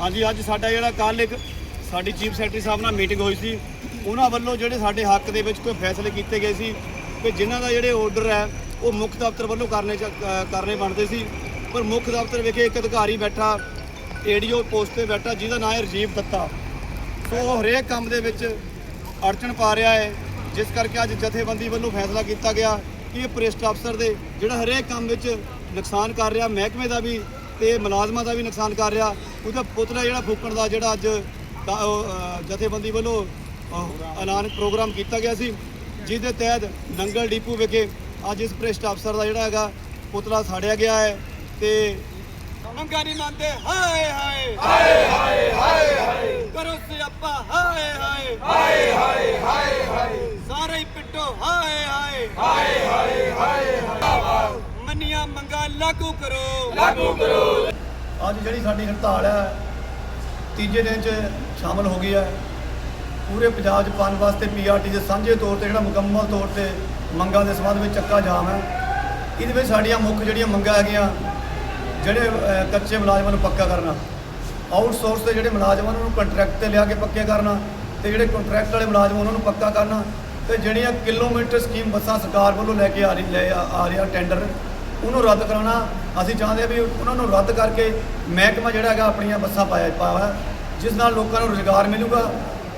ਹਾਂਜੀ, ਅੱਜ ਸਾਡਾ ਜਿਹੜਾ ਕੱਲ ਇੱਕ ਸਾਡੀ ਚੀਫ ਸੈਕਟਰੀ ਸਾਹਿਬ ਨਾਲ ਮੀਟਿੰਗ ਹੋਈ ਸੀ। ਉਹਨਾਂ ਵੱਲੋਂ ਜਿਹੜੇ ਸਾਡੇ ਹੱਕ ਦੇ ਵਿੱਚ ਕੋਈ ਫੈਸਲੇ ਕੀਤੇ ਗਏ ਸੀ ਕਿ ਜਿਨ੍ਹਾਂ ਦਾ ਜਿਹੜੇ ਆਰਡਰ ਹੈ, ਉਹ ਮੁੱਖ ਦਫ਼ਤਰ ਵੱਲੋਂ ਕਰਨੇ ਕਰਨੇ ਬਣਦੇ ਸੀ। ਪਰ ਮੁੱਖ ਦਫ਼ਤਰ ਵਿਖੇ ਇੱਕ ਅਧਿਕਾਰੀ ਬੈਠਾ, ਏਡੀਓ ਪੋਸਟ ਤੇ ਬੈਠਾ, ਜਿਹਦਾ ਨਾਮ ਹੈ ਰਜੀਵ ਦੱਤਾ। ਸੋ ਉਹ ਹਰੇਕ ਕੰਮ ਦੇ ਵਿੱਚ ਅੜਚਣ ਪਾ ਰਿਹਾ ਹੈ। ਜਿਸ ਕਰਕੇ ਅੱਜ ਜਥੇਬੰਦੀ ਵੱਲੋਂ ਫੈਸਲਾ ਕੀਤਾ ਗਿਆ ਕਿ ਇਹ ਪ੍ਰਿਸ਼ਟ ਅਫਸਰ ਦੇ ਜਿਹੜਾ ਹਰੇਕ ਕੰਮ ਵਿੱਚ ਨੁਕਸਾਨ ਕਰ ਰਿਹਾ, ਮਹਿਕਮੇ ਦਾ ਵੀ ਤੇ ਮੁਲਾਜ਼ਮਾਂ ਦਾ ਵੀ ਨੁਕਸਾਨ ਕਰ ਰਿਹਾ। ਉਹਦਾ ਪੁਤਲਾ ਜਿਹੜਾ ਫੂਕਣ ਦਾ ਜਿਹੜਾ ਅੱਜ ਜਥੇਬੰਦੀ ਵੱਲੋਂ ਅ, ਐਲਾਨ ਪ੍ਰੋਗਰਾਮ ਕੀਤਾ ਗਿਆ ਸੀ ਜਿਸ ਦੇ ਤਹਿਤ ਨੰਗਲ ਡੀਪੂ ਵਿਖੇ ਅੱਜ ਇਸ ਭ੍ਰਿਸ਼ਟ ਅਫਸਰ ਦਾ ਜਿਹੜਾ ਹੈਗਾ ਪੁਤਲਾ ਸਾੜਿਆ ਗਿਆ ਹੈ ਤੇ ਮੰਗਾ ਨਹੀਂ ਮੰਨਦੇ ਹਾਏ ਹਾਏ ਹਾਏ ਹਾਏ ਹਾਏ ਕਰੋ ਸਿਆਪਾ ਹਾਏ ਹਾਏ ਹਾਏ ਹਾਏ ਹਾਏ ਸਾਰੇ ਪਿੱਟੋ ਹਾਏ ਹਾਏ ਹਾਏ ਮੰਨੀਆਂ ਮੰਗਾ ਲਾਗੂ ਕਰੋ। ਲਾਗੂ ਕਰੋ। ਅੱਜ ਜਿਹੜੀ ਸਾਡੀ ਹੜਤਾਲ ਹੈ ਤੀਜੇ ਦਿਨ 'ਚ ਸ਼ਾਮਲ ਹੋ ਗਈ ਹੈ। ਪੂਰੇ ਪੰਜਾਬ 'ਚ ਪਾਉਣ ਵਾਸਤੇ ਪੀਆਰਟੀ ਦੇ ਸਾਂਝੇ ਤੌਰ ਤੇ ਜਿਹੜਾ ਮੁਕੰਮਲ ਤੌਰ ਤੇ ਮੰਗਾਂ ਦੇ ਸੰਬੰਧ ਵਿੱਚ ਚੱਕਾ ਜਾਮ ਹੈ। ਇਹਦੇ ਵਿੱਚ ਸਾਡੀਆਂ ਮੁੱਖ ਜਿਹੜੀਆਂ ਮੰਗਾਂ ਹੈਗੀਆਂ ਜਿਹੜੇ ਕੱਚੇ ਮੁਲਾਜ਼ਮਾਂ ਨੂੰ ਪੱਕਾ ਕਰਨਾ। ਆਊਟਸੋਰਸ ਦੇ ਜਿਹੜੇ ਮੁਲਾਜ਼ਮਾਂ ਨੂੰ ਕੰਟਰੈਕਟ ਤੇ ਲਿਆ ਕੇ ਪੱਕੇ ਕਰਨਾ ਤੇ ਜਿਹੜੇ ਕੰਟਰੈਕਟ ਵਾਲੇ ਮੁਲਾਜ਼ਮ ਉਹਨਾਂ ਨੂੰ ਪੱਕਾ ਕਰਨਾ ਤੇ ਜਿਹੜੀਆਂ ਕਿਲੋਮੀਟਰ ਸਕੀਮ ਬੱਸਾਂ ਸਰਕਾਰ ਵੱਲੋਂ ਲੈ ਕੇ ਆ ਰਹੀ ਲੈ ਆ ਆ ਰਿਹਾ ਟੈਂਡਰ ਉਹਨੂੰ ਰੱਦ ਕਰਾਉਣਾ। ਅਸੀਂ ਚਾਹੁੰਦੇ ਹਾਂ ਵੀ ਉਹਨਾਂ ਨੂੰ ਰੱਦ ਕਰਕੇ ਮਹਿਕਮਾ ਜਿਹੜਾ ਹੈਗਾ ਆਪਣੀਆਂ ਬੱਸਾਂ ਪਾਇਆ ਪਾਇਆ ਜਿਸ ਨਾਲ ਲੋਕਾਂ ਨੂੰ ਰੁਜ਼ਗਾਰ ਮਿਲੂਗਾ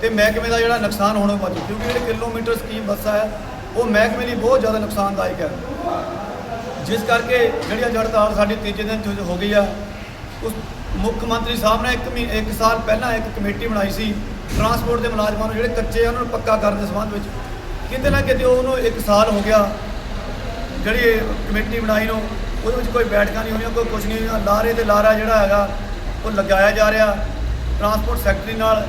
ਤੇ ਮਹਿਕਮੇ ਦਾ ਜਿਹੜਾ ਨੁਕਸਾਨ ਹੋਣੋਂ ਬਚੂ ਕਿਉਂਕਿ ਜਿਹੜੇ ਕਿਲੋਮੀਟਰ ਸਕੀਮ ਬੱਸਾਂ ਹੈ, ਉਹ ਮਹਿਕਮੇ ਲਈ ਬਹੁਤ ਜ਼ਿਆਦਾ ਨੁਕਸਾਨਦਾਇਕ ਹੈ। ਜਿਸ ਕਰਕੇ ਜਿਹੜੀ ਜੜਤਾਲ ਹੜਤਾਲ ਸਾਡੀ ਤੀਜੇ ਦਿਨ ਜੋ ਹੋ ਗਈ ਆ ਉਸ ਮੁੱਖ ਮੰਤਰੀ ਸਾਹਿਬ ਨੇ ਇੱਕ ਮਹੀ- ਇੱਕ ਸਾਲ ਪਹਿਲਾਂ ਇੱਕ ਕਮੇਟੀ ਬਣਾਈ ਸੀ, ਟਰਾਂਸਪੋਰਟ ਦੇ ਮੁਲਾਜ਼ਮਾਂ ਨੂੰ ਜਿਹੜੇ ਕੱਚੇ ਆ, ਉਹਨਾਂ ਨੂੰ ਪੱਕਾ ਕਰਨ ਦੇ ਸੰਬੰਧ ਵਿੱਚ। ਕਿਤੇ ਨਾ ਕਿਤੇ ਉਹਨੂੰ ਇੱਕ ਸਾਲ ਹੋ ਗਿਆ। ਜਿਹੜੀ ਕਮੇਟੀ ਬਣਾਈ ਨੂੰ, ਉਹਦੇ ਵਿੱਚ ਕੋਈ ਬੈਠਕਾਂ ਨਹੀਂ ਹੋਈਆਂ, ਕੋਈ ਕੁਝ ਨਹੀਂ ਹੋਈਆਂ ਲਾਰੇ ਤੇ ਲਾਰਾ ਜਿਹੜਾ ਹੈਗਾ, ਉਹ ਲਗਾਇਆ ਜਾ ਰਿਹਾ। ਟਰਾਂਸਪੋਰਟ ਸੈਕਟਰੀ ਨਾਲ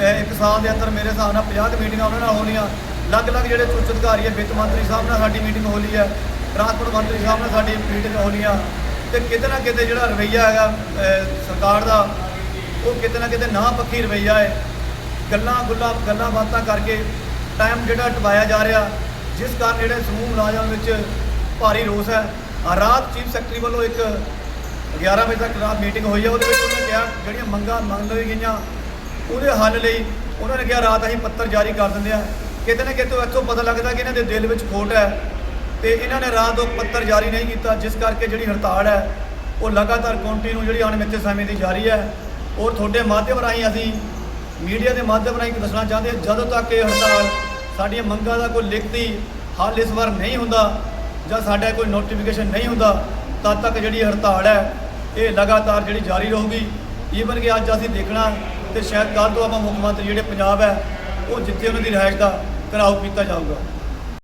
ਇੱਕ ਸਾਲ ਦੇ ਅੰਦਰ ਮੇਰੇ ਹਿਸਾਬ ਨਾਲ 50 ਕੁ ਮੀਟਿੰਗਾਂ ਉਹਨਾਂ ਨਾਲ ਹੋਣੀਆਂ। ਅਲੱਗ-ਅਲੱਗ ਜਿਹੜੇ ਉੱਚ ਅਧਿਕਾਰੀ ਹੈ, ਵਿੱਤ ਮੰਤਰੀ ਸਾਹਿਬ ਨਾਲ ਸਾਡੀ ਮੀਟਿੰਗ ਹੋ ਹੋਣੀ ਹੈ। ਟਰਾਂਸਪੋਰਟ ਮੰਤਰੀ ਸਾਹਿਬ ਨਾਲ ਸਾਡੀ ਮੀਟਿੰਗ ਹੋਣੀਆਂ। ਤੇ ਕਿਤੇ ਨਾ ਕਿਤੇ ਜਿਹੜਾ ਰਵੱਈਆ ਹੈਗਾ ਸਰਕਾਰ ਦਾ, ਉਹ ਕਿਤੇ ਨਾ ਕਿਤੇ ਨਾ ਪੱਕੀ ਰਵੱਈਆ ਹੈ। ਗੱਲਾਂ ਗੁੱਲਾਂ ਗੱਲਾਂ ਬਾਤਾਂ ਕਰਕੇ ਟਾਈਮ ਜਿਹੜਾ ਟਵਾਇਆ ਜਾ ਰਿਹਾ। ਜਿਸ ਕਾਰਨ ਜਿਹੜੇ ਸਮੂਹ ਮੁਲਾਜ਼ਮਾਂ ਵਿੱਚ ਭਾਰੀ ਰੋਸ ਹੈ। ਰਾਤ ਚੀਫ ਸੈਕਟਰੀ ਵੱਲੋਂ ਇੱਕ 11 ਵਜੇ ਤੱਕ ਰਾਤ ਮੀਟਿੰਗ ਹੋਈ ਹੈ। ਉਹਦੇ ਵਿੱਚ ਉਹਨਾਂ ਨੇ ਕਿਹਾ, ਜਿਹੜੀਆਂ ਮੰਗਾਂ ਮੰਗ ਲਈ ਗਈਆਂ, ਉਹਦੇ ਹੱਲ ਲਈ ਉਹਨਾਂ ਨੇ ਕਿਹਾ, ਰਾਤ ਅਸੀਂ ਪੱਤਰ ਜਾਰੀ ਕਰ ਦਿੰਦੇ ਆ ਕਿਤੇ ਨਾ ਕਿਤੇ ਇੱਥੋਂ ਪਤਾ ਲੱਗਦਾ ਕਿ ਇਹਨਾਂ ਦੇ ਦਿਲ ਵਿੱਚ ਖੋਟ ਹੈ ਤੇ ਇਹਨਾਂ ਨੇ ਰਾਤ ਉਹ ਪੱਤਰ ਜਾਰੀ ਨਹੀਂ ਕੀਤਾ, ਜਿਸ ਕਰਕੇ ਜਿਹੜੀ ਹੜਤਾਲ ਹੈ, ਉਹ ਲਗਾਤਾਰ ਕੰਟੀਨਿਊ ਜਿਹੜੀ ਅਣਮਿੱਥੇ ਸਮੇਂ ਦੀ ਜਾਰੀ ਹੈ। ਔਰ ਤੁਹਾਡੇ ਮਾਧਿਅਮ ਰਾਹੀਂ ਅਸੀਂ ਮੀਡੀਆ ਦੇ ਮਾਧਿਅਮ ਰਾਹੀਂ ਦੱਸਣਾ ਚਾਹੁੰਦੇ ਹਾਂ? ਜਦੋਂ ਤੱਕ ਇਹ ਹੜਤਾਲ ਸਾਡੀਆਂ ਮੰਗਾਂ ਦਾ ਕੋਈ ਲਿਖਤੀ ਹੱਲ ਇਸ ਵਾਰ ਨਹੀਂ ਹੁੰਦਾ ਜਾਂ ਸਾਡਾ ਕੋਈ ਨੋਟੀਫਿਕੇਸ਼ਨ ਨਹੀਂ ਹੁੰਦਾ, ਤਦ ਤੱਕ ਜਿਹੜੀ ਹੜਤਾਲ ਹੈ, ਇਹ ਲਗਾਤਾਰ ਜਿਹੜੀ ਜਾਰੀ ਰਹੂਗੀ। ਈਵਨ ਕਿ ਅੱਜ ਅਸੀਂ ਦੇਖਣਾ ਤੇ ਸ਼ਾਇਦ ਕੱਲ੍ਹ ਤੋਂ ਆਪਾਂ ਮੁੱਖ ਮੰਤਰੀ ਜਿਹੜੇ ਪੰਜਾਬ ਹੈ, ਉਹ ਜਿੱਥੇ ਉਹਨਾਂ ਦੀ ਰਿਹਾਇਸ਼ ਦਾ ਘਰਾਓ ਕੀਤਾ ਜਾਊਗਾ।